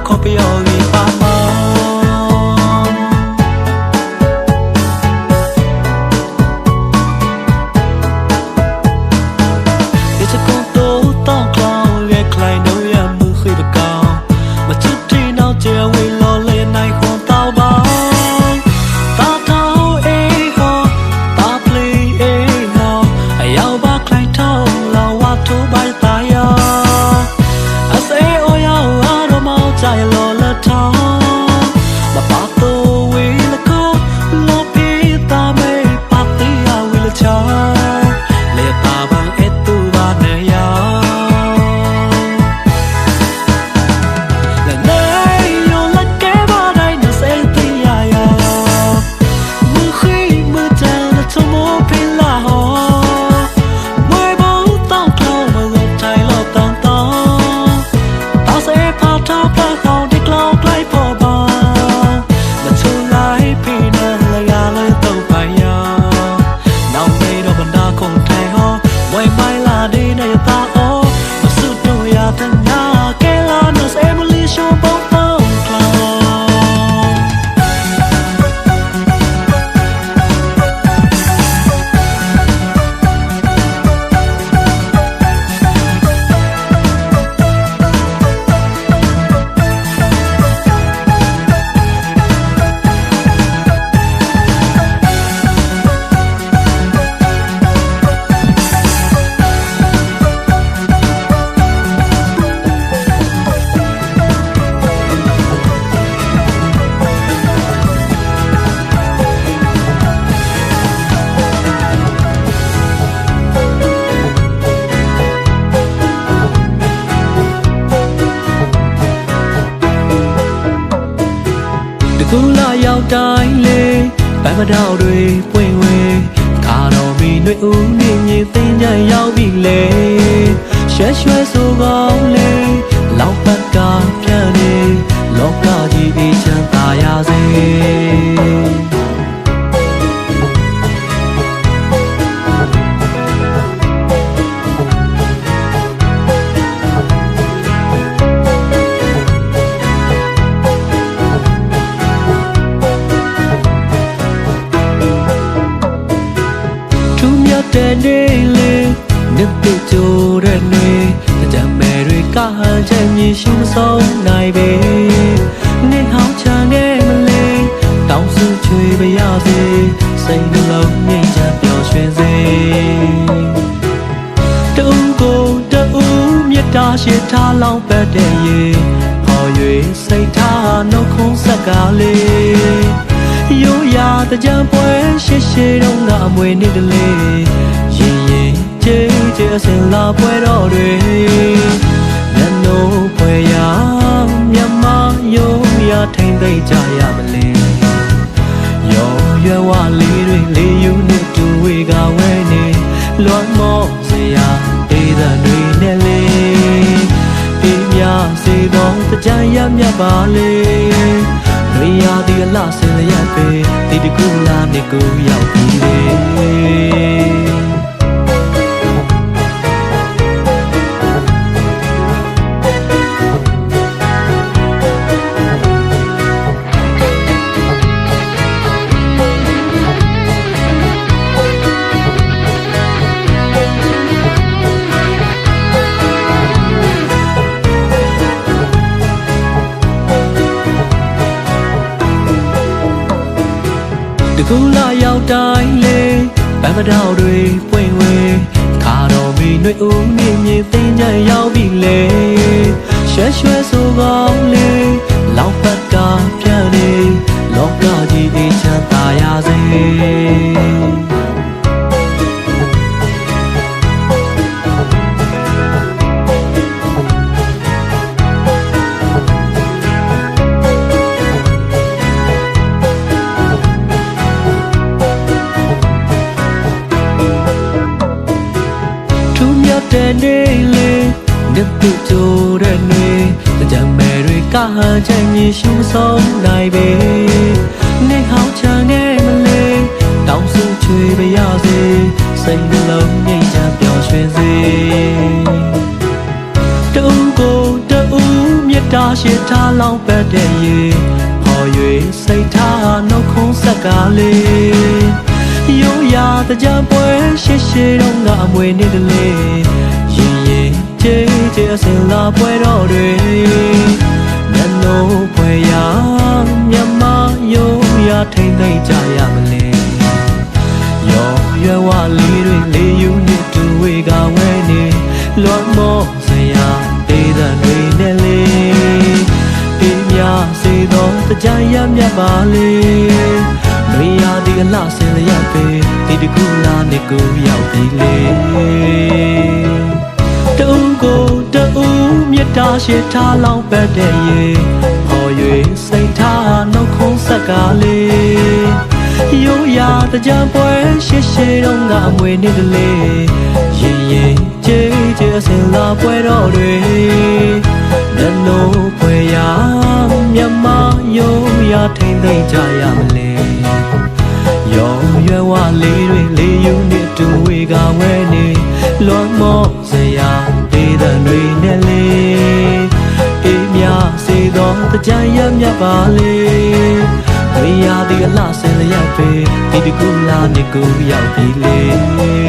copy all the art. တိုင်းလေးပန်းမတော်တွေပွင့်ဝေခါတော်မီနှွေဦးနေမြင်သိမ့်ကြရောက်ပြီလေရွှဲရွှဲဆိုကောင်းလေလောက်ပတ်ကပြန်နေလောကကြီးအေးချမ်းသာရစေ တကြံပွဲရှိရှိတော့ကအမွေနေ့တလေးရင်ရင်ချေချေအစင်လာပွဲတော်တွေမျက်နှာပွဲရာမြမယုံရာထိမ့်သိမ့်ကြရမလဲရောရွယ်ဝလေးတွေလေးယူနေတူဝေကဝဲနေလွမ်းမောစရာဒေသတွေနဲ့လေပြမြစေသောတကြံရမြတ်ပါလေ ရိယာဒီအလားဆင်လျက်ပဲဒီတကူလာနေကိုရောက်ပြီလေ ကူလာရောက်တိုင်းလေဗမ်းမတော်တွေပွင့်ဝဲခါတော်မီနှွေဦးနေမြေသိမ်းကြရောက်ပြီလေရွှဲရွှဲဆိုကောင်းလေလောက်ပတ် ထားလောင်းပတ်တဲ့ရေဟော်၍စိတ်ထားနှုတ်ခုံးဆက်ကလေးရိုးရာတကြံပွဲရှိရှိတော့ငါအမွေနေ့တလေးရင်ရင်ချေချေအစင်လာပွဲတော်တွေမျက်နှာပွဲရာမြမယုံရာထိမ့်သိမ့်ကြရမလဲရောရွယ်ဝလေးတွေလေးယူနေတူဝေကဝဲနေလွမ်းမောစရာဒေသတွေနဲ့ သောတကြံရမြတ်ပါလေလွေရာဒီအလားဆင်လျက်ပဲဒီတကူလာနေကိုရောက်ပြီလေတူကိုတူမြတ်တာရှိထားလောင်းပတ်တဲ့ရေဟော်၍စိတ်ထားနှုတ်ခုံးဆက်ကလေးရိုးရာတကြံပွဲရှိရှိတော့ငါအမွေနေ့တလေးရင်ရင်ကြည်ကြည်အစင်လာပွဲတော်တွေမျက်နှာပွဲရာ မြမယုံရာထိမ့်သိမ့်ကြရမလဲရောရွယ်ဝလေးတွေလေးယူနေတူဝေကဝဲနေလွန်မောစရာဒေသတွေနဲ့လေအေးမြစေသောတကြံရမြတ်ပါလေဝေရာဒီအလားဆင်လျက်ပဲဒီတကူလာနေကိုရောက်ပြီလေ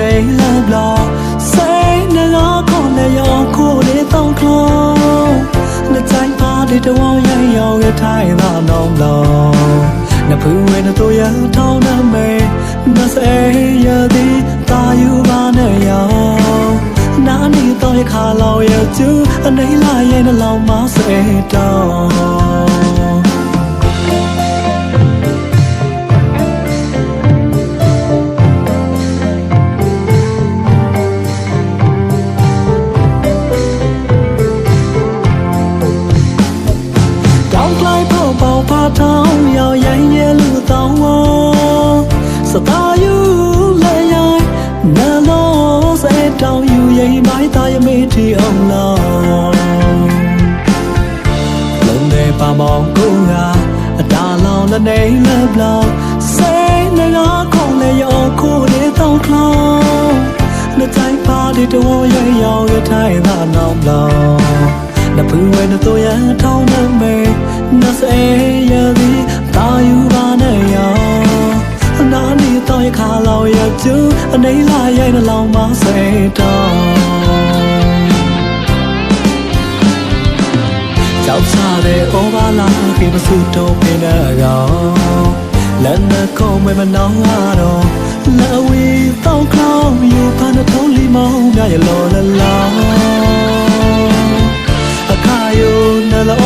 နေလမ်းဘလောဆိုင်နလာခေါ်နေရောကိုနေတော့ခလောနှစ်တိုင်းပါဒီတော်ရရောရထိုင်သာနောင်လောနဖူးဝဲနတို့ရထောင်းနမဲမစဲရသည်တာယူပါနဲ့ရောနာနေတော့ခါလောရကျူအနေလာရဲ့လောင်မစဲတော့ ယူရိမ်မိုင်းသားရမေးတီအောင်လားလုံးနေပါမောင်ကိုကအတားလောင်လည်းနေလည်းဘလောက်စိတ်နဲ့ငါခုံးလေရောခိုးလေတောင်းခေါင်းနှစ်တိုင်းပါဒီတော့ရရောက်ရထိုင်သာနောင်ဘလောက်နဖူးဝဲနဲ့တော့ရထောင်းနေမေနစေရသည်တာယူပါနဲ့ရောအနာနီတော့ရခါလောက်ရကျူအနေလာရိုက်နှလောင်းမစေတော့ စားတဲ့ဩဘာလာခေမစုတော့ပင်နာကောင်လက်နက်ခုံးမမနောင်းရတော့လာဝီတောင်းခေါင်းယူဖန်ထုံးလီမောင်းမြရလောလလာအခါယုနလော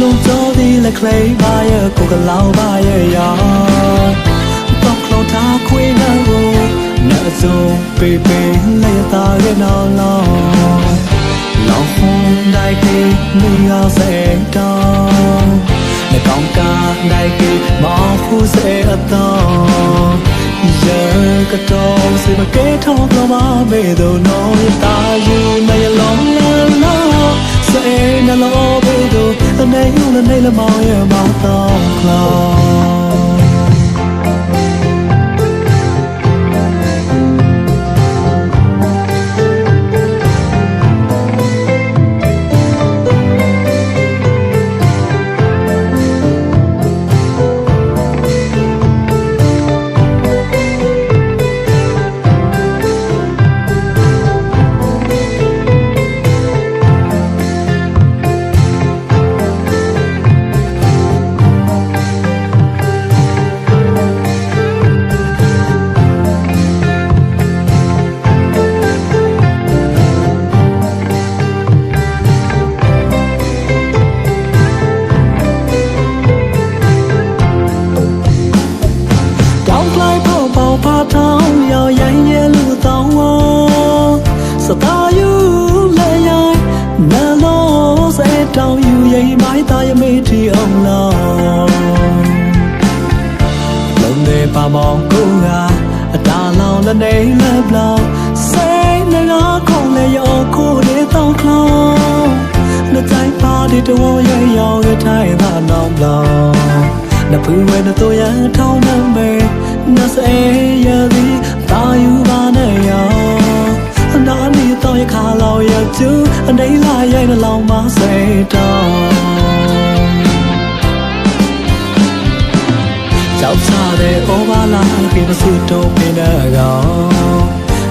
လုံးစောသည်လက်ခလေးပါရဲ့ကိုကလောင်ပါရဲ့ရာတော့ခလုံးထားခွေးနာကိုနာစုံပေပေလဲသားရဲ့နော်လော လောင်ခွန်တိုင်းကေနေရာစဲတောင်းနှကောင်းကားတိုင်းကေမောင်ခုစဲအတောင်းရေကတော့စေမကဲထောင်းတော့မမေတော့နော်တာယူမရလုံးလာလားစဲနလောဘေတော့အနေယူနဲ့လမောင်ရမတော့ခလား မောင်ကိုကအတားလောင်လည်းနေလည်းဘလောက်စိတ်နဲ့ငါခုံလည်းရောခိုးလေတောင်းခေါင်းနှစ်တိုင်းပါဒီတော့ရရောက်ရထိုင်သာနောင်ဘလောက်နဖူးဝဲနဲ့တော့ရထောင်းနေမေနစေရသည်တာယူပါနဲ့ရောအနာနီတော့ရခါလောက်ရကျူအနေလာရိုက်နှလောင်းမစေတော့ ကြောက်စားတဲ့ဩဘာလာခေမစုတော့ပင်နာကောင်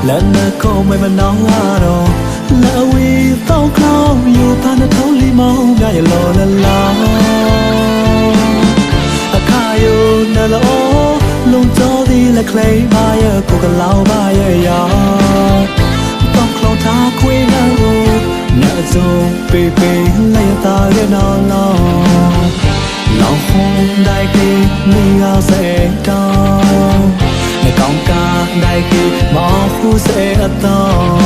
လက်နက်ခုံးမမနောင်းရတော့လာဝီတောင်းခေါင်းယူဖန်ထုံးလီမောင်းမြရလောလလာအခါယုနလောလုံးတော်သည်လက်ခလေးပါရဲ့ကိုကလောင်ပါရဲ့ရာတောင်းခေါင်းထားခွေးနာကိုနာစုံပေပေလဲသားရဲ့နော် လော lòng hôn đại kỳ mi ga sẽ đau ngày con ca đại kỳ mò khu sẽ đau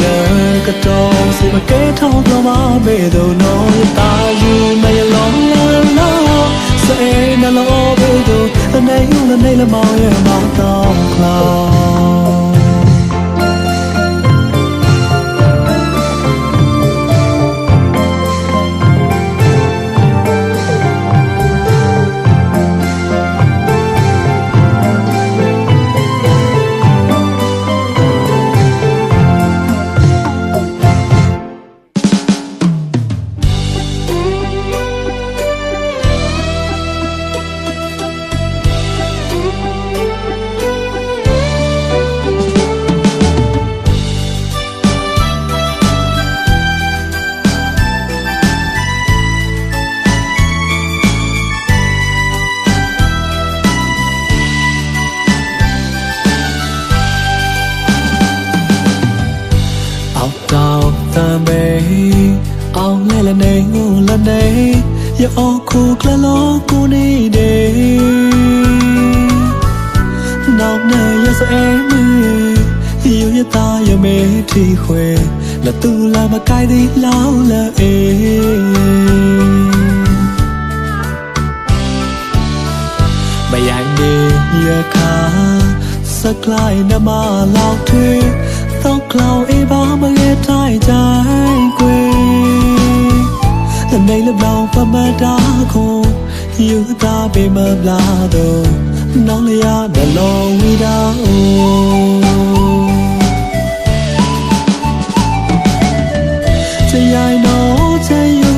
giờ cái trâu sẽ mà kết thúc lo mà bề đầu nói ta dù mày lòng lo sẽ là lo bề đầu lần này lần này là mỏi mà tao cloud ရောခုကလလောကိုနေတယ်နောက်နဲ့ရစဲမီယူရတာရမေထီခွေလတူလာမကိုင်သည်လောင်းလဲအေမယိုင်နေရခါစကလိုက်နမလောက်ထွေတော့ကလောင်အေးပါမငယ်တိုင်းကြိုင်ကွယ် နေလဘောင်ပမတာကိုယူတာပေမလာတော့နောင်လျာနှလုံးဝီတာအိုချရိုင်တော့ချယူ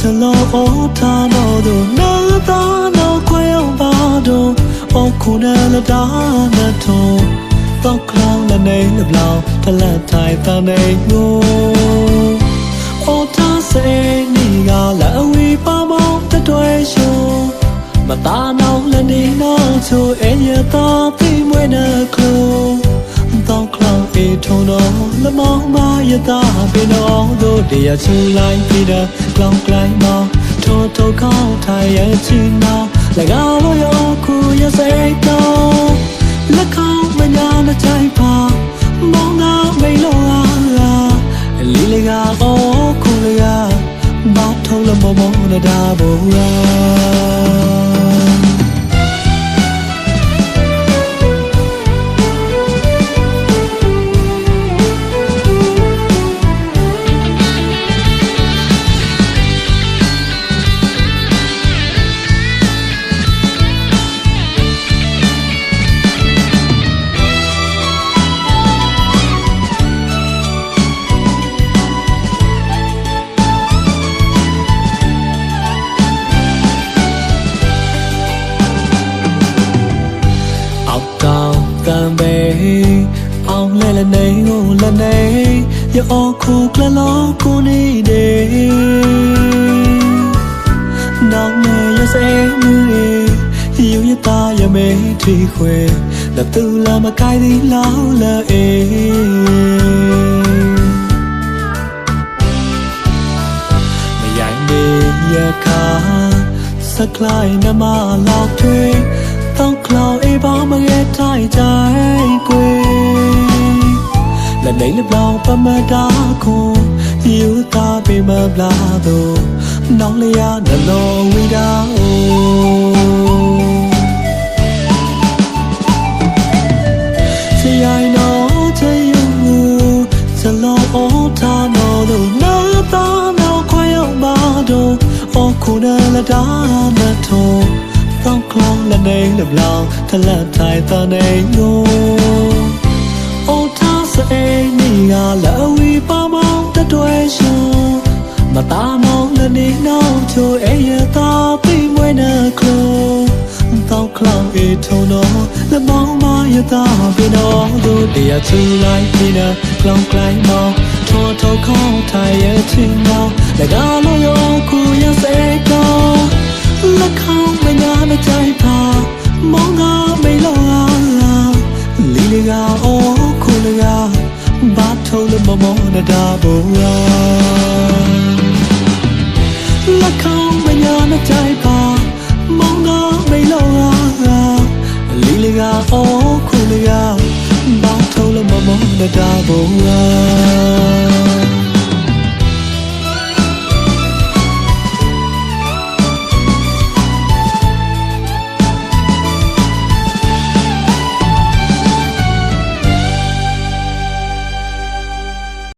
ချလောအောထားတော့နာတာတော့ခွဲအောင်ပါတော့အခုနလတာနထုံးတော့ခေါင်းလ ည်းနေလဘလောင်တလက်ထိုင်တန်နေငိုအော်ထားစေနီကလည်းအဝေးပါမောင်းတတွဲရှုံမသားနောင်လည်းနေနောက်ချိုအရတာတိမွေးနေခလုံးတော့ခေါင်းအေထုံတော့လမောင်းမရတာပင်တော်တို့တရားချူလိုက်ပြီးတော့လောင်ကလိုက်မောင်းထိုးထိုးခေါင်းထိုင်ရချီနောင်၎င်းလို့ရခုရစိတ်တော့လက်ခေါင်းမညာနဲ့ချိုင်ပါမောင်းနာမိန်လို့အား လီလေကအော်ခုလေကဘာထုံးလမမောနဒါဘောရာ စေနေယူရတာရမေထီခွေလက်သူလာမကိုက်သည်လောင်းလာအေမယိုင်မေရခါစကလိုက်နမလောက်ထွေတောင်းကလောင်အေပါမငယ်တိုင်းကြိုင်ကွေလက်နေလက်လောင်ပမတာကိုယူတာပေမပလာတော့ နောင်လျာနှလုံးဝီတာအိုချီအိုင်နော်ချေယူဇလောအောထားနော်တို့နာတာနော်ခွဲအောင်ပါတော့အခုနလတာမထုံးတော့คลองละနေလဘလောင်တလက်ထိုင်တနေငိုအို နောက်ချိုအရတာပြိမွေးနာကလောတောက်ခလောင်အထုံတော်လမောင်းမရတာပြတော်တို့တရားချူလိုက်ပြနာကလောင်ကလိုင်းမောင်းထောထောခေါင်းထိုင်ရချင်းမောင်း၎င်းလိုရောကိုရစေကောလက်ခ